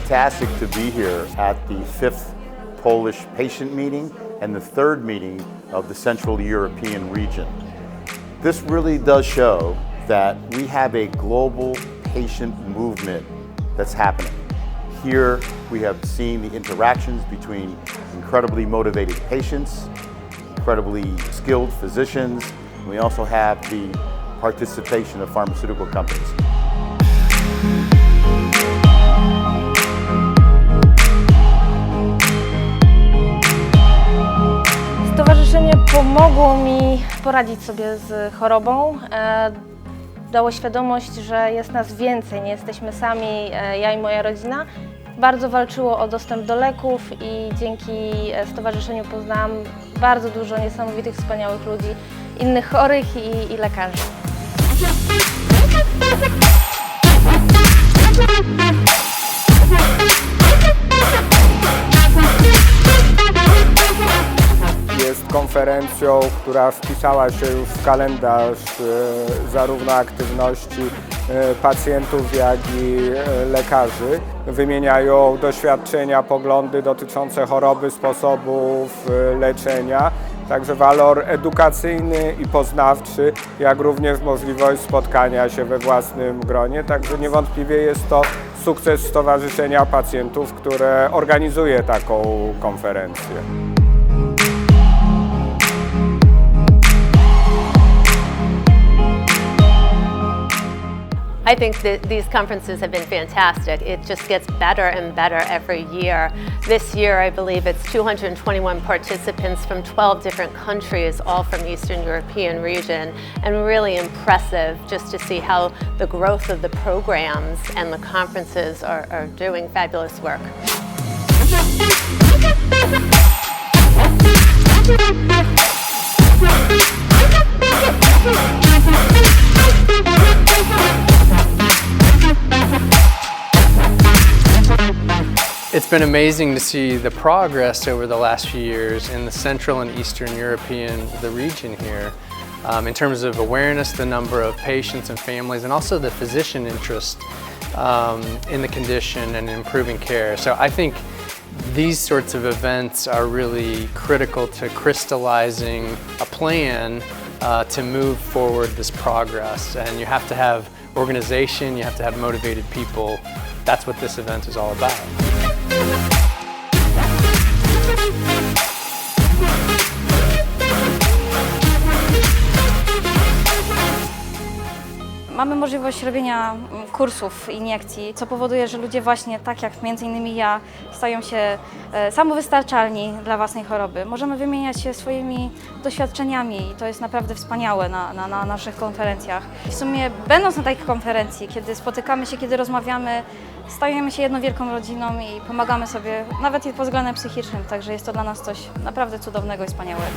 fantastic to be here at the fifth Polish patient meeting and the third meeting of the Central European region. This really does show that we have a global patient movement that's happening. Here we have seen the interactions between incredibly motivated patients, incredibly skilled physicians. We also have the participation of pharmaceutical companies. Pomogło mi poradzić sobie z chorobą. E, Dało świadomość, że jest nas więcej, nie jesteśmy sami, e, ja i moja rodzina. Bardzo walczyło o dostęp do leków i dzięki e, stowarzyszeniu poznałam bardzo dużo niesamowitych, wspaniałych ludzi, innych chorych i, i lekarzy. Konferencją, która wpisała się już w kalendarz e, zarówno aktywności e, pacjentów, jak i e, lekarzy. Wymieniają doświadczenia, poglądy dotyczące choroby, sposobów leczenia. Także walor edukacyjny i poznawczy, jak również możliwość spotkania się we własnym gronie. Także niewątpliwie jest to sukces Stowarzyszenia Pacjentów, które organizuje taką konferencję. I think that these conferences have been fantastic. It just gets better and better every year. This year, I believe it's 221 participants from 12 different countries, all from Eastern European region, and really impressive just to see how the growth of the programs and the conferences are, are doing fabulous work. It's been amazing to see the progress over the last few years in the Central and Eastern European, the region here, um, in terms of awareness, the number of patients and families, and also the physician interest um, in the condition and improving care. So I think these sorts of events are really critical to crystallizing a plan uh, to move forward this progress. And you have to have organization, you have to have motivated people. That's what this event is all about. Mamy możliwość robienia mm, kursów, iniekcji, co powoduje, że ludzie właśnie tak jak między innymi ja stają się e, samowystarczalni dla własnej choroby. Możemy wymieniać się swoimi doświadczeniami i to jest naprawdę wspaniałe na, na, na naszych konferencjach. W sumie będąc na takiej konferencji, kiedy spotykamy się, kiedy rozmawiamy, stajemy się jedną wielką rodziną i pomagamy sobie nawet i pod względem psychicznym, także jest to dla nas coś naprawdę cudownego i wspaniałego.